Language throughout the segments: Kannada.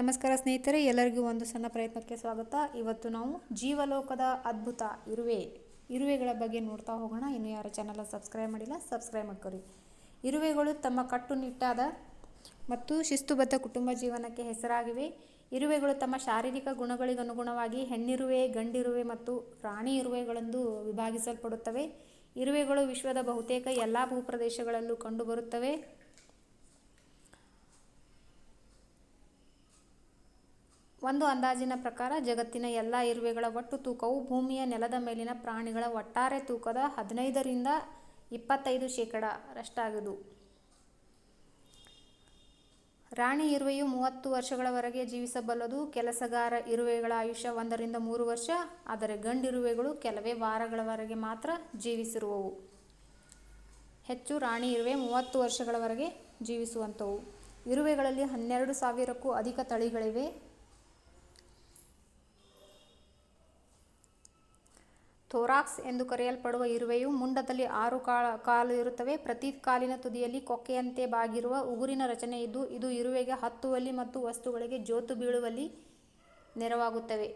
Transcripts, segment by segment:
ನಮಸ್ಕಾರ ಸ್ನೇಹಿತರೆ, ಎಲ್ಲರಿಗೂ ಒಂದು ಸಣ್ಣ ಪ್ರಯತ್ನಕ್ಕೆ ಸ್ವಾಗತ. ಇವತ್ತು ನಾವು ಜೀವಲೋಕದ ಅದ್ಭುತ ಇರುವೆ, ಇರುವೆಗಳ ಬಗ್ಗೆ ನೋಡ್ತಾ ಹೋಗೋಣ. ಇನ್ನು ಯಾರು ಚಾನಲ್ ಸಬ್ಸ್ಕ್ರೈಬ್ ಮಾಡಿಲ್ಲ ಸಬ್ಸ್ಕ್ರೈಬ್ ಮಾಡ್ಕೊರಿ ಇರುವೆಗಳು ತಮ್ಮ ಕಟ್ಟುನಿಟ್ಟಾದ ಮತ್ತು ಶಿಸ್ತುಬದ್ಧ ಕುಟುಂಬ ಜೀವನಕ್ಕೆ ಹೆಸರಾಗಿವೆ. ಇರುವೆಗಳು ತಮ್ಮ ಶಾರೀರಿಕ ಗುಣಗಳಿಗನುಗುಣವಾಗಿ ಹೆಣ್ಣಿರುವೆ, ಗಂಡಿರುವೆ ಮತ್ತು ರಾಣಿ ಇರುವೆಗಳೆಂದು ವಿಭಾಗಿಸಲ್ಪಡುತ್ತವೆ. ಇರುವೆಗಳು ವಿಶ್ವದ ಬಹುತೇಕ ಎಲ್ಲ ಭೂಪ್ರದೇಶಗಳಲ್ಲೂ ಕಂಡುಬರುತ್ತವೆ. ಒಂದು ಅಂದಾಜಿನ ಪ್ರಕಾರ ಜಗತ್ತಿನ ಎಲ್ಲ ಇರುವೆಗಳ ಒಟ್ಟು ತೂಕವು ಭೂಮಿಯ ನೆಲದ ಮೇಲಿನ ಪ್ರಾಣಿಗಳ ಒಟ್ಟಾರೆ ತೂಕದ ಹದಿನೈದರಿಂದ ಇಪ್ಪತ್ತೈದು ಶೇಕಡಾರಷ್ಟಾಗದು ರಾಣಿ ಇರುವೆಯು ಮೂವತ್ತು ವರ್ಷಗಳವರೆಗೆ ಜೀವಿಸಬಲ್ಲದು. ಕೆಲಸಗಾರ ಇರುವೆಗಳ ಆಯುಷ್ಯ ಒಂದರಿಂದ ಮೂರು ವರ್ಷ. ಆದರೆ ಗಂಡಿರುವೆಗಳು ಕೆಲವೇ ವಾರಗಳವರೆಗೆ ಮಾತ್ರ ಜೀವಿಸಿರುವವು. ಹೆಚ್ಚು ರಾಣಿ ಇರುವೆ ಮೂವತ್ತು ವರ್ಷಗಳವರೆಗೆ ಜೀವಿಸುವಂಥವು. ಇರುವೆಗಳಲ್ಲಿ ಹನ್ನೆರಡು ಸಾವಿರಕ್ಕೂ ಅಧಿಕ ತಳಿಗಳಿವೆ. ಥೋರಾಕ್ಸ್ ಎಂದು ಕರೆಯಲ್ಪಡುವ ಇರುವೆಯು ಮುಂಡದಲ್ಲಿ ಆರು ಕಾಲು ಇರುತ್ತವೆ. ಪ್ರತಿ ಕಾಲಿನ ತುದಿಯಲ್ಲಿ ಕೊಕ್ಕೆಯಂತೆ ಬಾಗಿರುವ ಉಗುರಿನ ರಚನೆ ಇದ್ದು, ಇದು ಇರುವೆಗೆ ಹತ್ತುವಲ್ಲಿ ಮತ್ತು ವಸ್ತುಗಳಿಗೆ ಜೋತು ಬೀಳುವಲ್ಲಿ ನೆರವಾಗುತ್ತವೆ.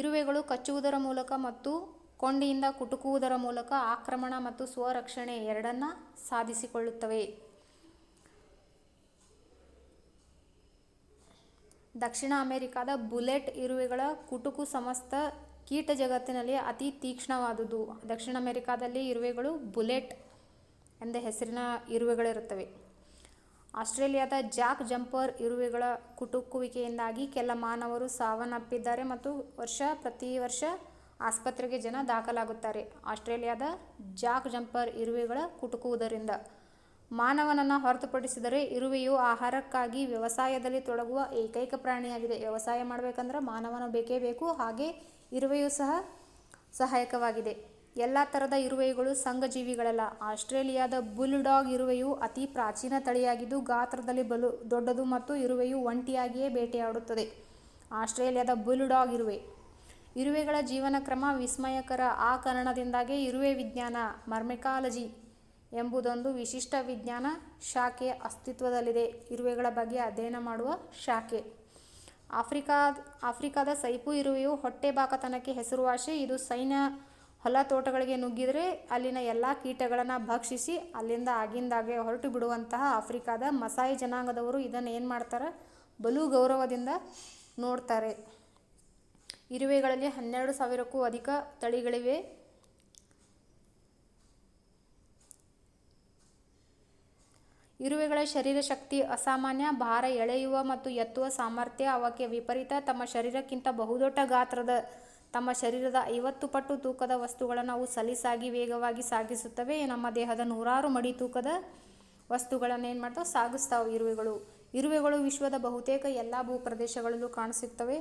ಇರುವೆಗಳು ಕಚ್ಚುವುದರ ಮೂಲಕ ಮತ್ತು ಕೊಂಡಿಯಿಂದ ಕುಟುಕುವುದರ ಮೂಲಕ ಆಕ್ರಮಣ ಮತ್ತು ಸ್ವರಕ್ಷಣೆ ಎರಡನ್ನ ಸಾಧಿಸಿಕೊಳ್ಳುತ್ತವೆ. ದಕ್ಷಿಣ ಅಮೆರಿಕಾದ ಬುಲೆಟ್ ಇರುವೆಗಳ ಕುಟುಕು ಸಮಸ್ತ ಕೀಟ ಜಗತ್ತಿನಲ್ಲಿ ಅತಿ ತೀಕ್ಷ್ಣವಾದುದು. ದಕ್ಷಿಣ ಅಮೆರಿಕಾದಲ್ಲಿ ಇರುವೆಗಳು ಬುಲೆಟ್ ಎಂದ ಹೆಸರಿನ ಇರುವೆಗಳಿರುತ್ತವೆ. ಆಸ್ಟ್ರೇಲಿಯಾದ ಜಾಕ್ ಜಂಪರ್ ಇರುವೆಗಳ ಕುಟುಕುವಿಕೆಯಿಂದಾಗಿ ಕೆಲ ಮಾನವರು ಸಾವನ್ನಪ್ಪಿದ್ದಾರೆ ಮತ್ತು ವರ್ಷ ಪ್ರತಿ ವರ್ಷ ಆಸ್ಪತ್ರೆಗೆ ಜನ ದಾಖಲಾಗುತ್ತಾರೆ. ಆಸ್ಟ್ರೇಲಿಯಾದ ಜಾಕ್ ಜಂಪರ್ ಇರುವೆಗಳ ಕುಟುಕುವುದರಿಂದ ಮಾನವನನ್ನು ಹೊರತುಪಡಿಸಿದರೆ ಇರುವೆಯು ಆಹಾರಕ್ಕಾಗಿ ವ್ಯವಸಾಯದಲ್ಲಿ ತೊಡಗುವ ಏಕೈಕ ಪ್ರಾಣಿಯಾಗಿದೆ. ವ್ಯವಸಾಯ ಮಾಡಬೇಕಂದ್ರೆ ಮಾನವನ ಬೇಕೇ ಬೇಕು, ಹಾಗೆ ಇರುವೆಯು ಸಹ ಸಹಾಯಕವಾಗಿದೆ. ಎಲ್ಲ ಥರದ ಇರುವೆಗಳು ಸಂಘಜೀವಿಗಳಲ್ಲ. ಆಸ್ಟ್ರೇಲಿಯಾದ ಬುಲ್ ಡಾಗ್ ಇರುವೆಯು ಅತಿ ಪ್ರಾಚೀನ ತಳಿಯಾಗಿದ್ದು, ಗಾತ್ರದಲ್ಲಿ ಬಲು ದೊಡ್ಡದು ಮತ್ತು ಇರುವೆಯು ಒಂಟಿಯಾಗಿಯೇ ಬೇಟೆಯಾಡುತ್ತದೆ. ಆಸ್ಟ್ರೇಲಿಯಾದ ಬುಲ್ ಡಾಗ್ ಇರುವೆ. ಇರುವೆಗಳ ಜೀವನ ಕ್ರಮ ವಿಸ್ಮಯಕರ ಆ ಕಾರಣದಿಂದಾಗಿ ಇರುವೆ ವಿಜ್ಞಾನ, ಮರ್ಮೆಕಾಲಜಿ ಎಂಬುದೊಂದು ವಿಶಿಷ್ಟ ವಿಜ್ಞಾನ ಶಾಖೆ ಅಸ್ತಿತ್ವದಲ್ಲಿದೆ. ಇರುವೆಗಳ ಬಗ್ಗೆ ಅಧ್ಯಯನ ಮಾಡುವ ಶಾಖೆ. ಆಫ್ರಿಕಾ ಆಫ್ರಿಕಾದ ಸೈಪು ಇರುವೆಯು ಹೊಟ್ಟೆಬಾಕತನಕ್ಕೆ ಹೆಸರುವಾಸಿ ಇದು ಸೈನ್ಯ ಹೊಲ ತೋಟಗಳಿಗೆ ನುಗ್ಗಿದರೆ ಅಲ್ಲಿನ ಎಲ್ಲ ಕೀಟಗಳನ್ನು ಭಕ್ಷಿಸಿ ಅಲ್ಲಿಂದ ಆಗಿಂದಾಗೆ ಹೊರಟು ಬಿಡುವಂತಹ ಆಫ್ರಿಕಾದ ಮಸಾಯಿ ಜನಾಂಗದವರು ಇದನ್ನು ಏನು ಮಾಡ್ತಾರೆ? ಬಲು ಗೌರವದಿಂದ ನೋಡ್ತಾರೆ. ಇರುವೆಗಳಲ್ಲಿ ಹನ್ನೆರಡು ಸಾವಿರಕ್ಕೂ ಅಧಿಕ ತಳಿಗಳಿವೆ. ಇರುವೆಗಳ ಶರೀರ ಶಕ್ತಿ ಅಸಾಮಾನ್ಯ, ಭಾರ ಎಳೆಯುವ ಮತ್ತು ಎತ್ತುವ ಸಾಮರ್ಥ್ಯ ಅವಕ್ಕೆ ವಿಪರೀತ. ತಮ್ಮ ಶರೀರಕ್ಕಿಂತ ಬಹುದೊಡ್ಡ ಗಾತ್ರದ, ತಮ್ಮ ಶರೀರದ ಐವತ್ತು ಪಟ್ಟು ತೂಕದ ವಸ್ತುಗಳನ್ನು ಅವು ಸಲೀಸಾಗಿ ವೇಗವಾಗಿ ಸಾಗಿಸುತ್ತವೆ. ನಮ್ಮ ದೇಹದ ನೂರಾರು ಮಡಿ ತೂಕದ ವಸ್ತುಗಳನ್ನು ಏನು ಮಾಡ್ತಾವೆ? ಸಾಗಿಸ್ತಾವೆ ಇರುವೆಗಳು. ಇರುವೆಗಳು ವಿಶ್ವದ ಬಹುತೇಕ ಎಲ್ಲ ಭೂಪ್ರದೇಶಗಳಲ್ಲೂ ಕಾಣಿಸುತ್ತವೆ.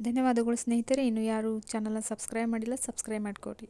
ಧನ್ಯವಾದಗಳು ಸ್ನೇಹಿತರೆ. ಇನ್ನು ಯಾರು ಚಾನಲ್ನ ಸಬ್ಸ್ಕ್ರೈಬ್ ಮಾಡಿಲ್ಲ ಸಬ್ಸ್ಕ್ರೈಬ್ ಮಾಡಿಕೊಡಿ.